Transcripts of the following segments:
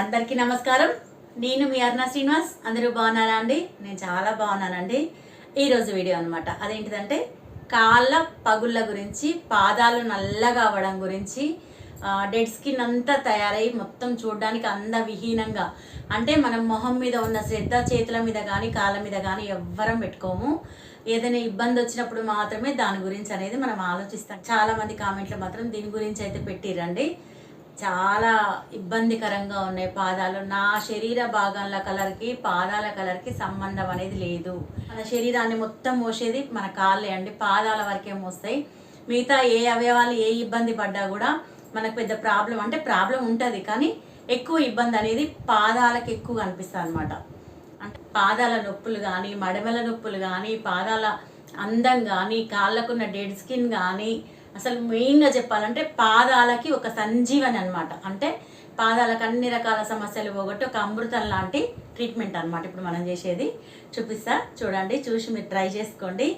అందరికీ నమస్కారం. నేను మీ అర్ణ శ్రీనివాస్. అందరూ బాగున్నారా అండి? నేను చాలా బాగున్నానండి. ఈరోజు వీడియో అనమాట అదేంటిదంటే కాళ్ళ పగుళ్ళ గురించి పాదాలు నల్లగా అవ్వడం గురించి డెడ్ స్కిన్ అంతా తయారై మొత్తం చూడడానికి అందవిహీనంగా అంటే మనం మొహం మీద ఉన్న శ్రద్ధ చేతుల మీద కానీ కాళ్ళ మీద కానీ ఎవ్వరం పెట్టుకోము. ఏదైనా ఇబ్బంది వచ్చినప్పుడు మాత్రమే దాని గురించి అనేది మనం ఆలోచిస్తాం. చాలామంది కామెంట్లు మాత్రం దీని గురించి అయితే పెట్టిరండి చాలా ఇబ్బందికరంగా ఉన్నాయి పాదాలు. నా శరీర భాగాల కలర్కి పాదాల కలర్కి సంబంధం అనేది లేదు. మన శరీరాన్ని మొత్తం మోసేది మన కాళ్ళే అండి. పాదాల వరకే మోస్తాయి. మిగతా ఏ అవయవాలు ఏ ఇబ్బంది పడ్డా కూడా మనకు పెద్ద ప్రాబ్లం అంటే ప్రాబ్లం ఉంటుంది. కానీ ఎక్కువ ఇబ్బంది అనేది పాదాలకు ఎక్కువ కనిపిస్తుంది అనమాట అంటే పాదాల నొప్పులు కానీ మడమల నొప్పులు కానీ పాదాల అందం కానీ కాళ్ళకున్న డెడ్ స్కిన్ కానీ అసలు మెయిన్గా చెప్పాలంటే పాదాలకి ఒక సంజీవని అనమాట అంటే పాదాలకు అన్ని రకాల సమస్యలు పోగొట్టి ఒక అమృతం లాంటి ట్రీట్మెంట్ అనమాట ఇప్పుడు మనం చేసేది. చూపిస్తా చూడండి చూసి మీరు ట్రై చేసుకోండి.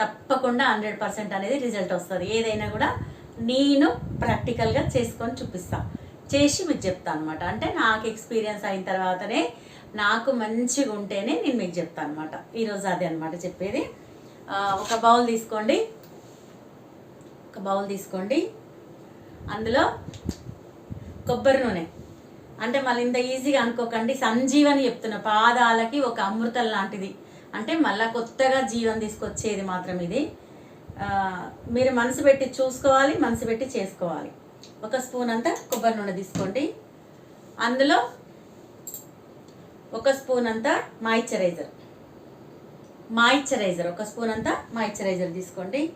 తప్పకుండా హండ్రెడ్ పర్సెంట్ అనేది రిజల్ట్ వస్తుంది. ఏదైనా కూడా నేను ప్రాక్టికల్గా చేసుకొని చూపిస్తా. చేసి మీకు చెప్తాను అనమాట అంటే నాకు ఎక్స్పీరియన్స్ అయిన తర్వాతనే నాకు మంచిగా ఉంటేనే నేను మీకు చెప్తాను అనమాట ఈరోజు అదే అనమాట చెప్పేది. ఒక బౌల్ తీసుకోండి. ఒక బౌల్ తీసుకోండి. అందులో కొబ్బరి నూనె. అంటే మళ్ళీ ఇంత ఈజీగా అనుకోకండి. సంజీవని చెప్తున్న. పాదాలకి ఒక అమృతం లాంటిది. అంటే మళ్ళీ కొత్తగా జీవం తీసుకొచ్చేది మాత్రం ఇది. మీరు మనసు పెట్టి చూసుకోవాలి మనసు పెట్టి చేసుకోవాలి. ఒక స్పూన్ అంతా కొబ్బరి నూనె తీసుకోండి. అందులో ఒక స్పూన్ అంతా మాయిశ్చరైజర్. మాయిశ్చరైజర్. ఒక స్పూన్ అంతా మాయిశ్చరైజర్ తీసుకోండి.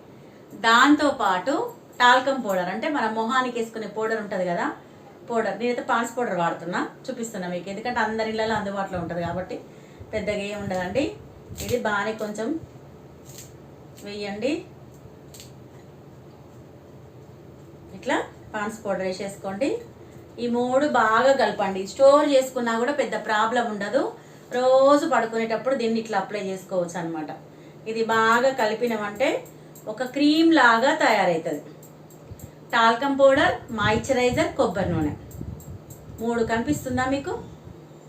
దాంతోపాటు టాల్కమ్ పౌడర్. అంటే మన మొహానికి వేసుకునే పౌడర్ ఉంటుంది కదా పౌడర్. నేనైతే పాన్స్ పౌడర్ వాడుతున్నా చూపిస్తున్నా మీకు. ఎందుకంటే అందరి ఇళ్ళలో అందుబాటులో ఉంటుంది కాబట్టి పెద్దగా ఏం ఉండదండి. ఇది బాగానే కొంచెం వేయండి. ఇట్లా పాన్స్ పౌడర్ వేసేసుకోండి. ఈ మూడు బాగా కలపండి. స్టోర్ చేసుకున్నా కూడా పెద్ద ప్రాబ్లం ఉండదు. రోజు పడుకునేటప్పుడు దీన్ని ఇట్లా అప్లై చేసుకోవచ్చు అనమాట ఇది బాగా కలిపినామంటే ఒక క్రీమ్ లాగా తయారవుతుంది టాల్కం పౌడర్ మాయిశ్చరైజర్ కొబ్బరి నూనె. మూడు కనిపిస్తుందా మీకు?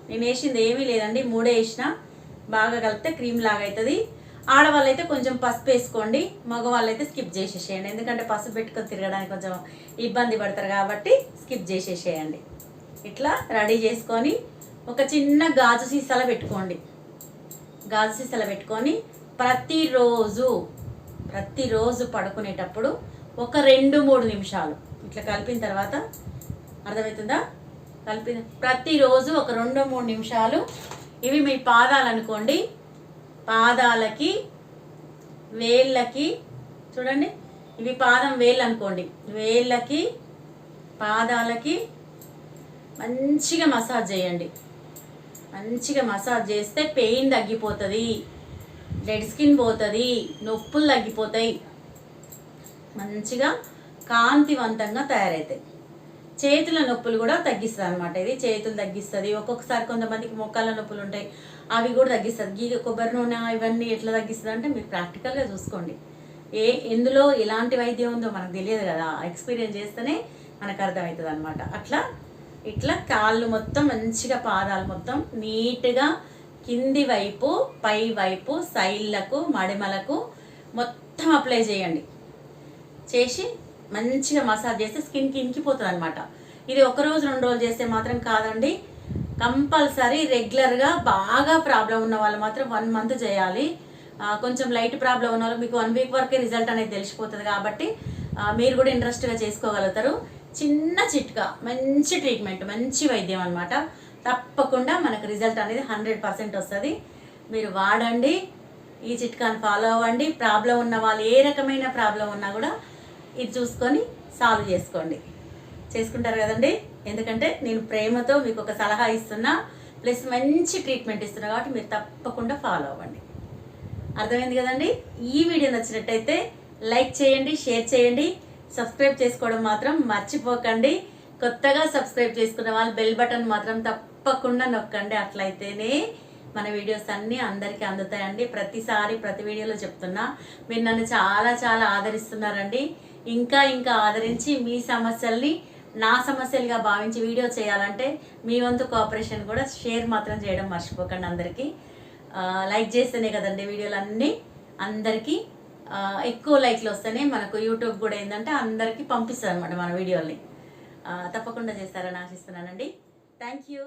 నేను వేసింది ఏమీ లేదండి మూడే వేసిన. బాగా కలిపితే క్రీమ్ లాగా అవుతుంది ఆడవాళ్ళు అయితే కొంచెం పసుపు వేసుకోండి మగవాళ్ళు అయితే స్కిప్ చేసేసేయండి. ఎందుకంటే పసుపు పెట్టుకొని తిరగడానికి కొంచెం ఇబ్బంది పడతారు కాబట్టి స్కిప్ చేసేసేయండి. ఇట్లా రెడీ చేసుకొని ఒక చిన్న గాజు సీసాలో పెట్టుకోండి. గాజు సీసాలో పెట్టుకొని ప్రతిరోజు ప్రతిరోజు పడుకునేటప్పుడు ఒక రెండు మూడు నిమిషాలు. ఇట్లా కలిపిన తర్వాత అర్థమవుతుందా? కలిపిన ప్రతిరోజు ఒక రెండు మూడు నిమిషాలు. ఇవి మీ పాదాలు అనుకోండి. పాదాలకి వేళ్ళకి చూడండి. ఇవి పాదం వేళ్ళు అనుకోండి. వేళ్ళకి పాదాలకి మంచిగా మసాజ్ చేయండి. మంచిగా మసాజ్ చేస్తే పెయిన్ తగ్గిపోతుంది. డెడ్ స్కిన్ పోతుంది నొప్పులు తగ్గిపోతాయి. మంచిగా కాంతివంతంగా తయారవుతాయి చేతుల నొప్పులు కూడా తగ్గిస్తుంది అనమాట ఇది చేతులు తగ్గిస్తుంది ఒక్కొక్కసారి కొంతమందికి మొక్కల నొప్పులు ఉంటాయి అవి కూడా తగ్గిస్తుంది గీ కొబ్బరి నూనె ఇవన్నీ ఎట్లా తగ్గిస్తుంది అంటే మీరు ప్రాక్టికల్గా చూసుకోండి. ఏ ఎందులో ఎలాంటి వైద్యం ఉందో మనకు తెలియదు కదా. ఎక్స్పీరియన్స్ చేస్తేనే మనకు అర్థమవుతుంది అనమాట అట్లా ఇట్లా కాళ్ళు మొత్తం మంచిగా పాదాలు మొత్తం నీట్గా కింది వైపు పై వైపు సైడ్లకు మడిమలకు మొత్తం అప్లై చేయండి. చేసి మంచిగా మసాజ్ చేస్తే స్కిన్కి ఇంకిపోతుంది అనమాట ఇది ఒక రోజు రెండు రోజులు చేస్తే మాత్రం కాదండి. కంపల్సరీ రెగ్యులర్గా బాగా ప్రాబ్లం ఉన్న వాళ్ళు మాత్రం వన్ మంత్ చేయాలి. కొంచెం లైట్ ప్రాబ్లం ఉన్న వాళ్ళు మీకు వన్ వీక్ వరకే రిజల్ట్ అనేది తెలిసిపోతుంది కాబట్టి మీరు కూడా ఇంట్రెస్ట్గా చేసుకోగలుగుతారు. చిన్న చిట్కా మంచి ట్రీట్మెంట్ మంచి వైద్యం అనమాట తప్పకుండా మనకు రిజల్ట్ అనేది హండ్రెడ్ పర్సెంట్ వస్తుంది. మీరు వాడండి ఈ చిట్కాని ఫాలో అవ్వండి. ప్రాబ్లం ఉన్న వాళ్ళు ఏ రకమైన ప్రాబ్లం ఉన్నా కూడా ఇది చూసుకొని సాల్వ్ చేసుకోండి. చేసుకుంటారు కదండి? ఎందుకంటే నేను ప్రేమతో మీకు ఒక సలహా ఇస్తున్నా. ప్లస్ మంచి ట్రీట్మెంట్ ఇస్తున్నా కాబట్టి మీరు తప్పకుండా ఫాలో అవ్వండి. అర్థమైంది కదండి? ఈ వీడియో నచ్చినట్టయితే లైక్ చేయండి షేర్ చేయండి. సబ్స్క్రైబ్ చేసుకోవడం మాత్రం మర్చిపోకండి. కొత్తగా సబ్స్క్రైబ్ చేసుకున్న వాళ్ళు బెల్ బటన్ మాత్రం తప్పకుండా నొక్కండి. అట్లయితేనే మన వీడియోస్ అన్నీ అందరికీ అందుతాయండి. ప్రతిసారి ప్రతి వీడియోలో చెప్తున్నా మీరు నన్ను చాలా చాలా ఆదరిస్తున్నారండి. ఇంకా ఇంకా ఆదరించి మీ సమస్యల్ని నా సమస్యలుగా భావించి వీడియో చేయాలంటే మీ వంతు కోఆపరేషన్ కూడా షేర్ మాత్రం చేయడం మర్చిపోకండి అందరికీ. లైక్ చేస్తేనే కదండి వీడియోలు అన్నీ అందరికీ ఎక్కువ లైక్లు వస్తేనే మనకు యూట్యూబ్ కూడా ఏంటంటే అందరికీ పంపిస్తుంది అనమాట మన వీడియోల్ని. తప్పకుండా చేస్తారని ఆశిస్తున్నానండి. Thank you.